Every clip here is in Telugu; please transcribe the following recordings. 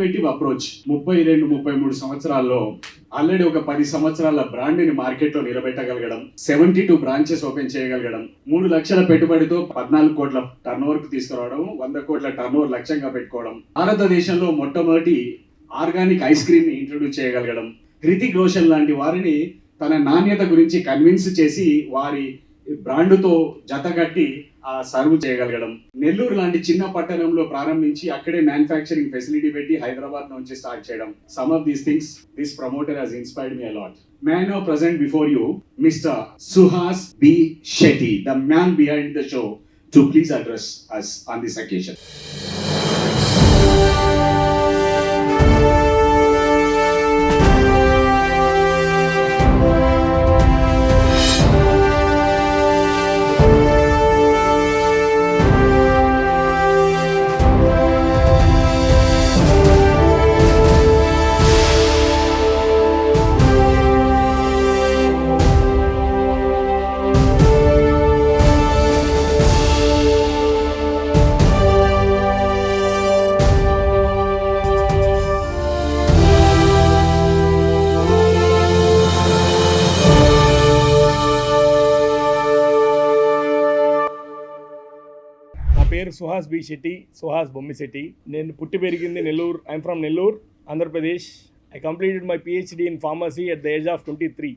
ఇన్నోవేటివ్ అప్రోచ్ ముప్పై రెండు ముప్పై మూడు సంవత్సరాల్లో ఆల్రెడీ ఒక పది సంవత్సరాల బ్రాండ్ని మార్కెట్లో నిలబెట్టగలగడం సెవెంటీ టూ బ్రాంచెస్ ఓపెన్ చేయగలగడం మూడు లక్షల పెట్టుబడితో పద్నాలుగు కోట్ల టర్న్ ఓవర్ తీసుకురావడం వంద కోట్ల టర్న్ ఓవర్ లక్ష్యంగా పెట్టుకోవడం భారతదేశంలో మొట్టమొదటి ఆర్గానిక్ ఐస్ క్రీమ్ని ఇంట్రొడ్యూస్ చేయగలగడం హృతిక్ రోషన్ లాంటి వారిని తన నాణ్యత గురించి కన్విన్స్ చేసి వారి బ్రాండ్తో జతగట్టి సర్వ్ చేయగలగడం. నెల్లూరు లాంటి చిన్న పట్టణంలో ప్రారంభించి అక్కడే మ్యానుఫ్యాక్చరింగ్ ఫెసిలిటీ పెట్టి హైదరాబాద్ నుంచి స్టార్ట్ చేయడం. Some of these things this promoter has inspired me a lot man of present before you mister Suhas B Shetty the man behind the show to please address us on this occasion Suhas B Shetty Suhas Bommisetty నేను పుట్టి పెరిగింది Nellore I'm from Nellore Andhra Pradesh. I completed my PhD in pharmacy at the age of twenty three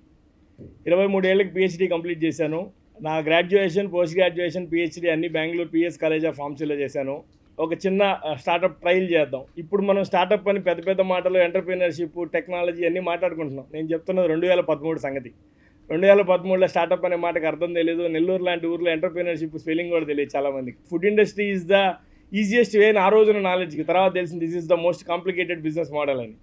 ఇరవై మూడేళ్ళకి పిహెచ్డి కంప్లీట్ చేశాను. నా గ్రాడ్యుయేషన్ పోస్ట్ గ్రాడ్యుయేషన్ పిహెచ్డి అన్ని బెంగళూరు పిఎస్ కాలేజ్ ఆఫ్ ఫార్మసీలో చేశాను. ఒక చిన్న స్టార్టప్ ట్రయల్ చేద్దాం. ఇప్పుడు మనం స్టార్టప్ అని పెద్ద పెద్ద మాటలు ఎంటర్ప్రీనర్షిప్ టెక్నాలజీ అన్నీ మాట్లాడుకుంటున్నాం. నేను చెప్తున్నది రెండు వేల పదమూడు సంగతి. రెండు వేల పదమూడులో స్టార్టప్ అనే మాటకు అర్థం తెలియదు నెల్లూరు లాంటి ఊర్లో ఎంటర్ప్రీనర్షిప్ స్పెల్లింగ్ కూడా తెలియదు చాలామందికి. Food industry is the easiest way ఆ రోజున నాలెడ్జ్కి తర్వాత తెలిసింది this is the most complicated business model అని.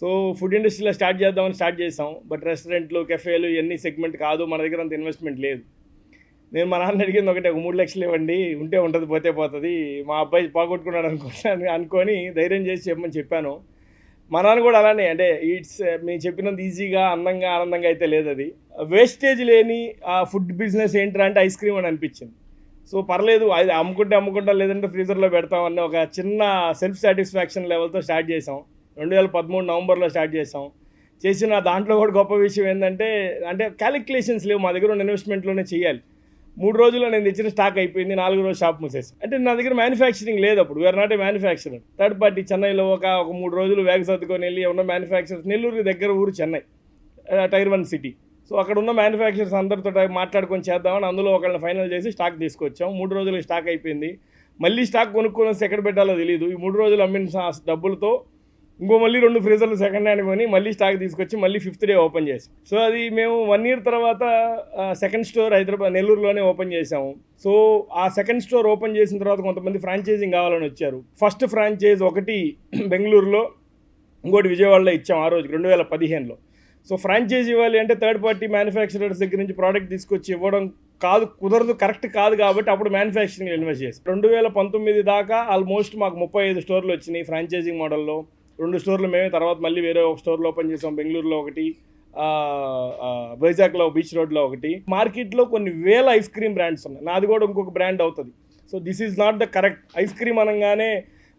సో ఫుడ్ ఇండస్ట్రీలో స్టార్ట్ చేద్దామని స్టార్ట్ చేసాం బట్ రెస్టారెంట్లు కెఫేలు ఇవన్నీ సెగ్మెంట్ కాదు. మన దగ్గర అంత ఇన్వెస్ట్మెంట్ లేదు. నేను మా నాన్న అడిగింది ఒకటే ఒక మూడు లక్షలు ఇవ్వండి. ఉంటే ఉంటుంది పోతే పోతుంది. మా అబ్బాయి పోగొట్టుకున్నాడు అనుకున్నాను అనుకొని ధైర్యం చేసి చెప్పమని చెప్పాను. మా నాన్న కూడా అలానే అంటే ఇట్స్ మేము చెప్పినంత ఈజీగా అందంగా ఆనందంగా అయితే లేదు అది వేస్టేజ్ లేని ఆ ఫుడ్ బిజినెస్ ఏంటంటే అంటే ఐస్ క్రీమ్ అని అనిపించింది. సో పర్లేదు అది అమ్ముకుంటే అమ్ముకుంటా లేదంటే ఫ్రీజర్లో పెడతామని ఒక చిన్న సెల్ఫ్ సాటిస్ఫాక్షన్ లెవెల్తో స్టార్ట్ చేసాం రెండు వేల పదమూడు నవంబర్లో స్టార్ట్ చేసాం చేసిన దాంట్లో కూడా గొప్ప విషయం ఏంటంటే అంటే క్యాలిక్యులేషన్స్ లేవు మా దగ్గర ఉన్న ఇన్వెస్ట్మెంట్లోనే చేయాలి. మూడు రోజుల్లో నేను తెచ్చిన స్టాక్ అయిపోయింది నాలుగు రోజు షాప్ మూసేసి అంటే నా దగ్గర మ్యానుఫ్యాక్చరింగ్ లేదు అప్పుడు we're not a manufacturer third party చెన్నైలో ఒక ఒక మూడు రోజులు వేగ సర్దుకొని వెళ్ళి ఉన్న మ్యానుఫ్యాక్చరర్స్ నెల్లూరు దగ్గర ఊరు Chennai tier one city so అక్కడ ఉన్న మ్యానుఫ్యాక్చరర్స్ అందరితో మాట్లాడుకొని చేద్దామని అందులో ఒకళ్ళని ఫైనల్ చేసి స్టాక్ తీసుకొచ్చాం. మూడు రోజులకి స్టాక్ అయిపోయింది. మళ్ళీ స్టాక్ కొనుక్కొని ఎక్కడ పెట్టాలో తెలియదు ఈ మూడు రోజులు అమ్మిన డబ్బులతో ఇంకో మళ్ళీ రెండు ఫ్రీజర్లు సెకండ్ హ్యాండ్ కొని మళ్ళీ స్టాక్ తీసుకొచ్చి మళ్ళీ ఫిఫ్త్ డే ఓపెన్ చేసాం. సో అది మేము వన్ ఇయర్ తర్వాత సెకండ్ స్టోర్ హైదరాబాద్ నెల్లూరులోనే ఓపెన్ చేసాము. సో ఆ సెకండ్ స్టోర్ ఓపెన్ చేసిన తర్వాత కొంతమంది ఫ్రాంచైజింగ్ కావాలని వచ్చారు. ఫస్ట్ ఫ్రాంచైజ్ ఒకటి బెంగళూరులో ఇంకోటి విజయవాడలో ఇచ్చాం ఆ రోజు రెండు వేల పదిహేనులో. సో ఫ్రాంచైజ్ ఇవ్వాలి అంటే థర్డ్ పార్టీ మ్యానుఫ్యాక్చరర్స్ దగ్గర నుంచి ప్రోడక్ట్ తీసుకొచ్చి ఇవ్వడం కాదు కుదరదు కరెక్ట్ కాదు కాబట్టి అప్పుడు మ్యానుఫ్యాక్చరింగ్ ఇన్వెస్ట్ చేసి రెండు వేల పంతొమ్మిది దాకా ఆల్మోస్ట్ మాకు ముప్పై ఐదు స్టోర్లు వచ్చినాయి ఫ్రాంచైజింగ్ మోడల్లో. రెండు స్టోర్లు మేమే తర్వాత మళ్ళీ వేరే ఒక స్టోర్లో ఓపెన్ చేసాం బెంగళూరులో ఒకటి వైజాగ్లో బీచ్ రోడ్లో ఒకటి. మార్కెట్లో కొన్ని వేల ఐస్ క్రీమ్ బ్రాండ్స్ ఉన్నాయి. నాది కూడా ఇంకొక బ్రాండ్ అవుతుంది. So this is not the correct. Ice cream అనగానే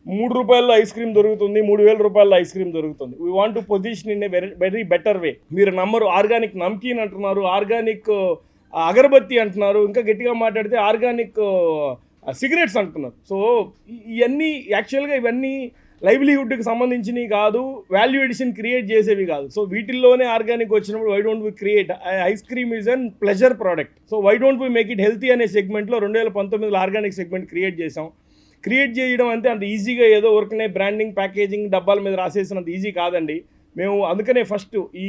మూడు రూపాయల్లో ఐస్ క్రీమ్ దొరుకుతుంది మూడు వేల రూపాయల్లో ఐస్ క్రీమ్ దొరుకుతుంది. We want to position in a very very better way మీరు నమ్మరు ఆర్గానిక్ నమ్కీన్ అంటున్నారు ఆర్గానిక్ అగరబత్తి అంటున్నారు ఇంకా గట్టిగా మాట్లాడితే ఆర్గానిక్ సిగరెట్స్ అంటున్నారు. సో ఇవన్నీ యాక్చువల్గా ఇవన్నీ లైవ్లీహుడ్కి సంబంధించినవి కాదు వాల్యూ ఎడిషన్ క్రియేట్ చేసేవి కాదు. సో వీటిల్లోనే ఆర్గానిక్ వచ్చినప్పుడు why don't we create ice cream is an pleasure product so why don't we make it healthy అనే సెగ్మెంట్లో రెండు వేల పంతొమ్మిదిలో ఆర్గానిక్ సెగ్మెంట్ క్రియేట్ చేసాం క్రియేట్ చేయడం అంటే అంత ఈజీగా ఏదో ఊరికనే బ్రాండింగ్ ప్యాకేజింగ్ డబ్బాల మీద రాసేసినంత ఈజీ కాదండి. మేము అందుకనే ఫస్ట్ ఈ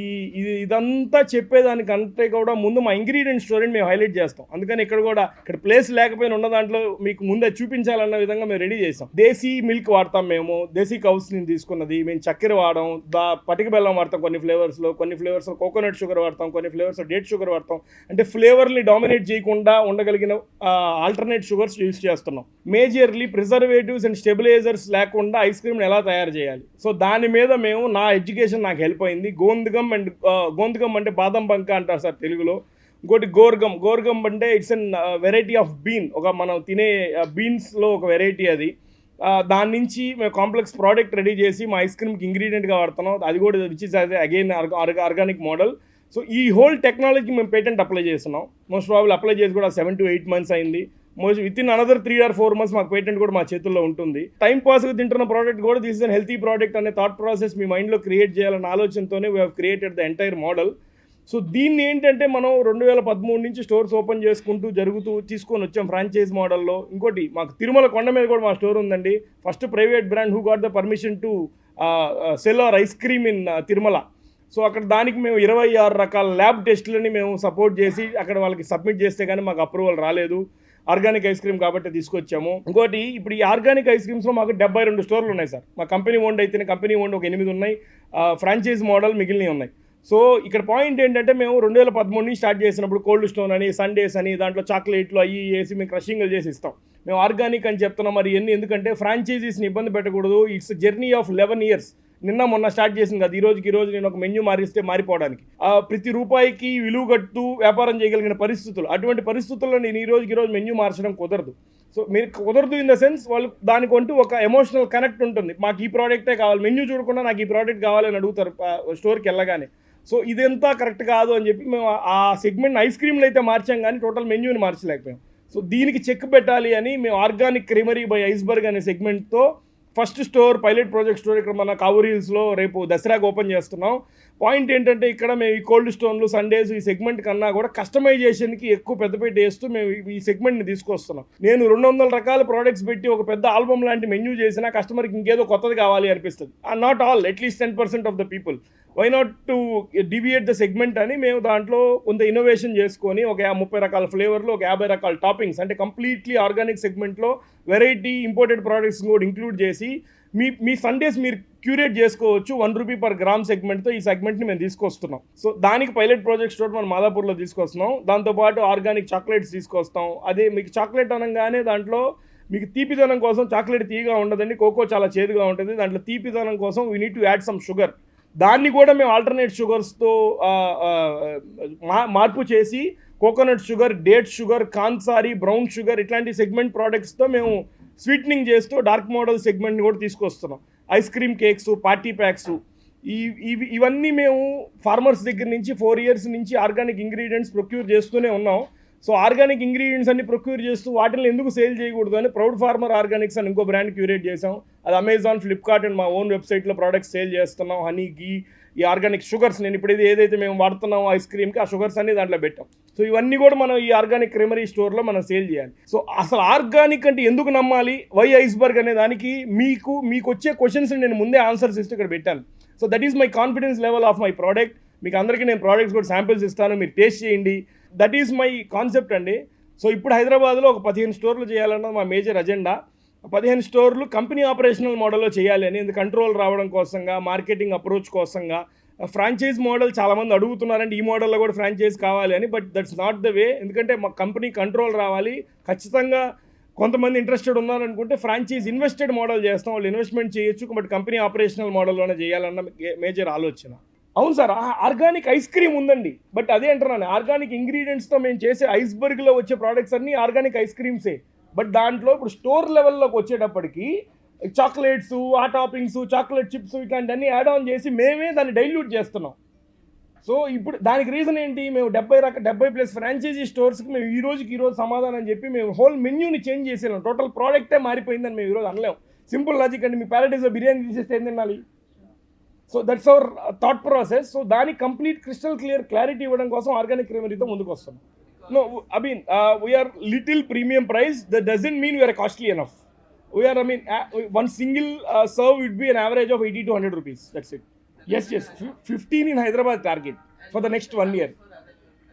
ఇదంతా చెప్పేదానికంటే కూడా ముందు మా ఇంగ్రీడియంట్ స్టోరీని మేము హైలైట్ చేస్తాం. అందుకని ఇక్కడ కూడా ఇక్కడ ప్లేస్ లేకపోయినా ఉన్న దాంట్లో మీకు ముందే చూపించాలన్న విధంగా మేము రెడీ చేస్తాం దేశీ మిల్క్ వాడతాం మేము. దేశీ కౌస్ నుంచి తీసుకున్నది. మేము చక్కెర వాడడం దా పటిక బెల్లం వాడతాం కొన్ని ఫ్లేవర్స్లో కొన్ని ఫ్లేవర్స్లో కోకోనట్ షుగర్ వాడతాం కొన్ని ఫ్లేవర్స్లో డేట్ షుగర్ వాడతాం. అంటే ఫ్లేవర్ని డామినేట్ చేయకుండా ఉండగలిగిన ఆల్టర్నేట్ షుగర్స్ యూస్ చేస్తున్నాం. మేజర్లీ ప్రిజర్వేటివ్స్ అండ్ స్టెబిలైజర్స్ లేకుండా ఐస్ క్రీమ్ని ఎలా తయారు చేయాలి? సో దాని మీద మేము నా ఎడ్యుకేషన్ నాకు హెల్ప్ అయింది. గోందుగం అండ్ గోందుగం అంటే బాదం బంక అంటారు సార్ తెలుగులో. ఇంకోటి గోర్గం. గోర్గం అంటే it's an variety of bean ఒక మనం తినే బీన్స్లో ఒక వెరైటీ అది. దాని నుంచి మేము కాంప్లెక్స్ ప్రోడక్ట్ రెడీ చేసి మా ఐస్ క్రీమ్కి ఇంగ్రీడియంట్గా వాడుతున్నాం. అది కూడా which is again organic model so ఈ హోల్ టెక్నాలజీ మేము పేటెంట్ అప్లై చేస్తున్నాం. మోస్ట్ ప్రాబ్లీ అప్లై చేసి కూడా సెవెన్ టు ఎయిట్ మంత్స్ అయింది. Within another three or four months మాకు పేటెంట్ కూడా మా చేతుల్లో ఉంటుంది. టైం పాస్గా తింటున్న ప్రోడక్ట్ కూడా this is an healthy product అనే థాట్ ప్రాసెస్ మీ మైండ్లో క్రియేట్ చేయాలన్న ఆలోచనతోనే we have created the entire model so దీన్ని ఏంటంటే మనం రెండు వేల పదమూడు నుంచి స్టోర్స్ ఓపెన్ చేసుకుంటూ జరుగుతూ తీసుకొని వచ్చాం ఫ్రాంచైజ్ మోడల్లో ఇంకోటి మాకు తిరుమల కొండ మీద కూడా మా స్టోర్ ఉందండి. First private brand who got the permission to sell our ice cream in Tirumala so అక్కడ దానికి మేము ఇరవై ఆరు రకాల ల్యాబ్ టెస్టులని మేము సపోర్ట్ చేసి అక్కడ వాళ్ళకి సబ్మిట్ చేస్తే కానీ మాకు అప్రూవల్ రాలేదు. ఆర్గానిక్ ఐస్ క్రీమ్ కాబట్టి తీసుకొచ్చాము. ఇంకోటి ఇప్పుడు ఈ ఆర్గానిక్ ఐస్ క్రీమ్స్లో మాకు డెబ్బై రెండు స్టోర్లు ఉన్నాయి సార్. మా కంపెనీ ఓన్డ్ అయితేనే కంపెనీ ఓన్డ్ ఒక ఎనిమిది ఉన్నాయి. ఫ్రాంచైజ్ మోడల్ మిగిలినవి ఉన్నాయి. సో ఇక్కడ పాయింట్ ఏంటంటే మేము రెండు వేల పదమూడు నుంచి స్టార్ట్ చేసినప్పుడు కోల్డ్ స్టోన్ అని సండేస్ అని దాంట్లో చాక్లెట్లు అవి వేసి మేము క్రషింగ్లు చేసి ఇస్తాం మేము ఆర్గానిక్ అని చెప్తున్నాం మరి ఎన్ని? ఎందుకంటే ఫ్రాంచైజీస్ని ఇబ్బంది పెట్టకూడదు. It's journey of eleven years. నిన్న మొన్న స్టార్ట్ చేసింది కదా. ఈ రోజుకి ఈ రోజు నేను ఒక మెన్యూ మారిస్తే మారిపోవడానికి. ప్రతి రూపాయికి విలువ కట్టు వ్యాపారం చేయగలిగిన పరిస్థితులు. అటువంటి పరిస్థితుల్లో నేను ఈ రోజుకి ఈ రోజు మెన్యూ మార్చడం కుదరదు. సో మీరు కుదరదు ఇన్ ద సెన్స్ వాళ్ళు దానికి అంటూ ఒక ఎమోషనల్ కనెక్ట్ ఉంటుంది. మాకు ఈ ప్రోడక్టే కావాలి. మెన్యూ చూడకుండా నాకు ఈ ప్రోడక్ట్ కావాలని అడుగుతారు స్టోర్కి వెళ్ళగానే. సో ఇదంతా కరెక్ట్ కాదు అని చెప్పి మేము ఆ- ఆ సెగ్మెంట్ ఐస్ క్రీమ్లు అయితే మార్చాం కానీ టోటల్ మెన్యూని మార్చలేకపోయాం. సో దీనికి చెక్ పెట్టాలి అని మేము ఆర్గానిక్ క్రీమరీ బై ఐస్బర్గ్ అనే సెగ్మెంట్తో first store pilot project store ఇక్కడ మన కావూరి హిల్స్లో రేపు దసరాకు ఓపెన్ చేస్తున్నాం. పాయింట్ ఏంటంటే ఇక్కడ మేము ఈ కోల్డ్ స్టోన్లు సండేస్ ఈ సెగ్మెంట్ కన్నా కూడా కస్టమైజేషన్కి ఎక్కువ పెద్దపీట వేస్తూ మేము ఈ- సెగ్మెంట్ని తీసుకొస్తున్నాం. నేను రెండు వందల రకాల ప్రోడక్ట్స్ పెట్టి ఒక పెద్ద ఆల్బమ్ లాంటి మెన్యూ చేసినా కస్టమర్కి ఇంకేదో కొత్తది కావాలి అనిపిస్తుంది. Not all at least ten percent of the people why not to deviate the segment అని మేము దాంట్లో కొంత ఇన్నోవేషన్ చేసుకొని ఒక ముప్పై రకాల ఫ్లేవర్లు ఒక యాభై రకాల టాపింగ్స్ అంటే కంప్లీట్లీ ఆర్గానిక్ సెగ్మెంట్లో వెరైటీ ఇంపోర్టెడ్ ప్రోడక్ట్స్ కూడా ఇంక్లూడ్ చేసి మీ మీ సండేస్ మీరు క్యూరేట్ చేసుకోవచ్చు వన్ రూపీ పర్ గ్రామ్ సెగ్మెంట్తో ఈ సెగ్మెంట్ని మేము తీసుకొస్తున్నాం. సో దానికి పైలట్ ప్రాజెక్ట్ స్టోర్ మనం మాదాపూర్లో తీసుకొస్తున్నాం. దాంతోపాటు ఆర్గానిక్ చాక్లెట్స్ తీసుకొస్తాం. అదే మీకు చాక్లెట్ అనగానే దాంట్లో మీకు తీపిదనం కోసం చాక్లెట్ తీయగా ఉండదండి. కోకో చాలా చేదుగా ఉంటుంది. దాంట్లో తీపిదనం కోసం we need to add some sugar దాన్ని కూడా మేము ఆల్టర్నేట్ షుగర్స్తో మా మార్పు చేసి coconut sugar date sugar khandsari brown sugar ఇట్లాంటి సెగ్మెంట్ ప్రోడక్ట్స్తో మేము స్వీట్నింగ్ చేస్తూ డార్క్ మోడల్ సెగ్మెంట్ని కూడా తీసుకొస్తున్నాం. Ice cream cakes party packs. ఈ ఇవి ఇవన్నీ మేము ఫార్మర్స్ దగ్గర నుంచి ఫోర్ ఇయర్స్ నుంచి ఆర్గానిక్ ఇంగ్రీడియంట్స్ ప్రొక్యూర్ చేస్తూనే ఉన్నాం. సో ఆర్గానిక్ ఇంగ్రీడియంట్స్ అన్ని ప్రొక్యూర్ చేస్తూ వాటిని ఎందుకు సేల్ చేయకూడదు అని ప్రౌడ్ ఫార్మర్ ఆర్గానిక్స్ అని ఇంకో బ్రాండ్ క్యూరేట్ చేసాం అది అమెజాన్ ఫ్లిప్కార్ట్ అండ్ మా ఓన్ వెబ్సైట్లో ప్రోడక్ట్స్ సేల్ చేస్తున్నాం. హనీ గీ ఈ ఆర్గానిక్ షుగర్స్ నేను ఇప్పుడు ఇది ఏదైతే మేము వాడుతున్నాం ఐస్ క్రీమ్కి ఆ షుగర్స్ అన్ని దాంట్లో పెట్టాం. సో ఇవన్నీ కూడా మనం ఈ ఆర్గానిక్ క్రీమరీ స్టోర్లో మనం సేల్ చేయాలి. సో అసలు ఆర్గానిక్ అంటే ఎందుకు నమ్మాలి? వై ఐస్బర్గ్ అనే దానికి మీకు మీకు వచ్చే క్వశ్చన్స్ నేను ముందే ఆన్సర్స్ ఇస్తూ ఇక్కడ పెట్టాను. So that is my confidence level of my product మీకు అందరికీ నేను ప్రోడక్ట్స్ కూడా శాంపిల్స్ ఇస్తాను. మీరు టేస్ట్ చేయండి. దట్ ఈస్ మై కాన్సెప్ట్ అండి. సో ఇప్పుడు హైదరాబాద్లో ఒక పదిహేను స్టోర్లు చేయాలన్నది మా మేజర్ అజెండా పదిహేను స్టోర్లు కంపెనీ ఆపరేషనల్ మోడల్లో చేయాలి అని ఇది కంట్రోల్ రావడం కోసంగా మార్కెటింగ్ అప్రోచ్ కోసంగా ఫ్రాంచైజ్ మోడల్ చాలామంది అడుగుతున్నారంటే ఈ మోడల్లో కూడా ఫ్రాంచైజ్ కావాలి అని but that's not the way ఎందుకంటే మా కంపెనీ కంట్రోల్ రావాలి. ఖచ్చితంగా కొంతమంది ఇంట్రెస్టెడ్ ఉన్నారనుకుంటే ఫ్రాంచైజ్ ఇన్వెస్టెడ్ మోడల్ చేస్తాం వాళ్ళు ఇన్వెస్ట్మెంట్ చేయొచ్చు బట్ కంపెనీ ఆపరేషనల్ మోడల్లోనే చేయాలన్న మేజర్ ఆలోచన. అవును సార్ ఆర్గానిక్ ఐస్ క్రీమ్ ఉందండి బట్ అదే అంటున్నాను ఆర్గానిక్ ఇంగ్రీడియంట్స్తో మేము చేసే ఐస్బర్గ్లో వచ్చే ప్రోడక్ట్స్ అన్నీ ఆర్గానిక్ ఐస్ క్రీమ్సే బట్ దాంట్లో ఇప్పుడు స్టోర్ లెవెల్లోకి వచ్చేటప్పటికి చాక్లెట్స్ ఆ టాపింగ్స్ చాక్లెట్ చిప్స్ ఇట్లాంటివన్నీ యాడ్ ఆన్ చేసి మేమే దాన్ని డైల్యూట్ చేస్తున్నాం. సో ఇప్పుడు దానికి రీజన్ ఏంటి? మేము డెబ్బై రక డెబ్బై ప్లస్ ఫ్రాంచైజీ స్టోర్స్కి మేము ఈ రోజుకి ఈ రోజు సమాధానం చెప్పి మేము హోల్ మెన్యూని చేంజ్ చేసేలాం టోటల్ ప్రోడక్టే మారిపోయిందని మేము ఈరోజు అనలేము సింపుల్ లాజిక్ అండి మీ ప్యారడైజ్లో బిర్యానీ తీసేస్తే ఏం తినాలి? So that's our thought process so దానికి కంప్లీట్ క్రిస్టల్ క్లియర్ క్లారిటీ ఇవ్వడం కోసం ఆర్గానిక్ క్రీమరీతో ముందుకు వస్తున్నాం No, I mean, uh, we are little premium price. That doesn't mean we are costly enough. We are, I mean, uh, one single uh, serve would be an average of 80 to 100 rupees. That's it. Yes, yes. 15 in Hyderabad target for the next one year.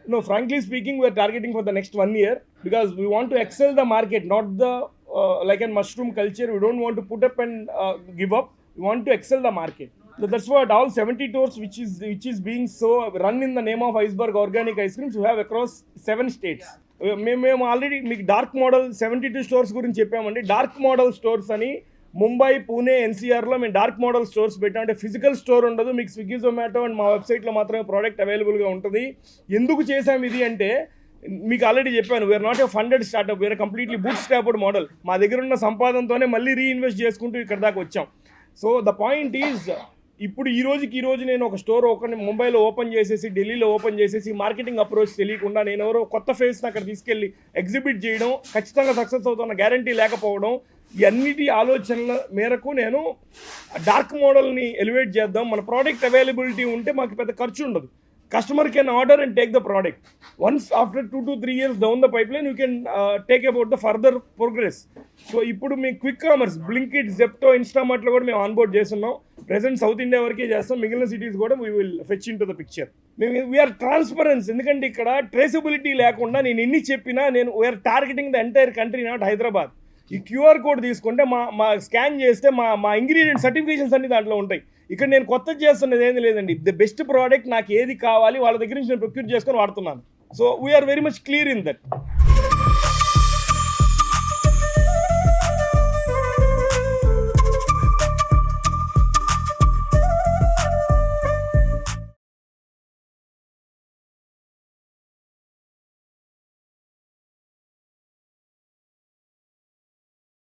No, frankly speaking, we are targeting for the next one year because we want to excel the market, not the uh, like a mushroom culture. We don't want to put up and uh, give up. We want to excel the market. So that's what all 70 stores, which is which is being so run in the name of Iceberg Organic Ice Creams, we have across seven states. మేము మేము ఆల్రెడీ మీకు dark model seventy two stores గురించి చెప్పామండి. డార్క్ మోడల్ స్టోర్స్ అని ముంబై పూణే ఎన్సీఆర్లో మేము డార్క్ మోడల్ స్టోర్స్ పెట్టాం. అంటే ఫిజికల్ స్టోర్ ఉండదు. మీకు స్విగ్గీ జొమాటో అండ్ మా వెబ్సైట్లో మాత్రమే ప్రోడక్ట్ అవైలబుల్గా ఉంటుంది. ఎందుకు చేసాం ఇది అంటే మీకు ఆల్రెడీ చెప్పాను we're not a funded startup we're completely bootstrapped model మా దగ్గర ఉన్న సంపాదనతోనే మళ్ళీ రీఇన్వెస్ట్ చేసుకుంటూ ఇక్కడ దాకా వచ్చాం. సో ద పాయింట్ ఈజ్ ఇప్పుడు ఈ రోజుకి ఈ రోజు నేను ఒక స్టోర్ ఓపెన్ ముంబైలో ఓపెన్ చేసేసి ఢిల్లీలో ఓపెన్ చేసేసి మార్కెటింగ్ అప్రోచ్ తెలియకుండా నేను ఎవరో కొత్త ఫేస్ని అక్కడ తీసుకెళ్ళి ఎగ్జిబిట్ చేయడం ఖచ్చితంగా సక్సెస్ అవుతున్న గ్యారంటీ లేకపోవడం ఇవన్నిటి ఆలోచనల మేరకు నేను డార్క్ మోడల్ని ఎలివేట్ చేద్దాం. మన ప్రోడక్ట్ అవైలబిలిటీ ఉంటే మాకు పెద్ద ఖర్చు ఉండదు. Customer can order and take the product once after two to three years down the pipeline you can take about the further progress so ఇప్పుడు మీ క్విక్ కామర్స్ బ్లింకిట్ జెప్టో ఇన్స్టామార్ట్లో కూడా మేము ఆన్బోర్డ్ చేస్తున్నాం. ప్రెసెంట్ సౌత్ ఇండియా వరకే చేస్తాం. మిగిలిన సిటీస్ కూడా we will fetch into the picture మేము వీఆర్ ట్రాన్స్పరెన్స్ ఎందుకంటే ఇక్కడ ట్రేసబిలిటీ లేకుండా నేను ఎన్ని చెప్పినా నేను we're targeting the entire country not Hyderabad ఈ క్యూఆర్ కోడ్ తీసుకుంటే మా మా స్కాన్ చేస్తే మా మా ఇంగ్రీడియంట్ సర్టిఫికేషన్స్ అన్ని దాంట్లో ఉంటాయి. ఇక్కడ నేను కొత్త చేస్తున్నది ఏం లేదండి. ద బెస్ట్ ప్రోడక్ట్ నాకు ఏది కావాలి వాళ్ళ దగ్గర నుంచి నేను ప్రొక్యూర్ చేసుకొని వాడుతున్నాను. So we're very much clear in that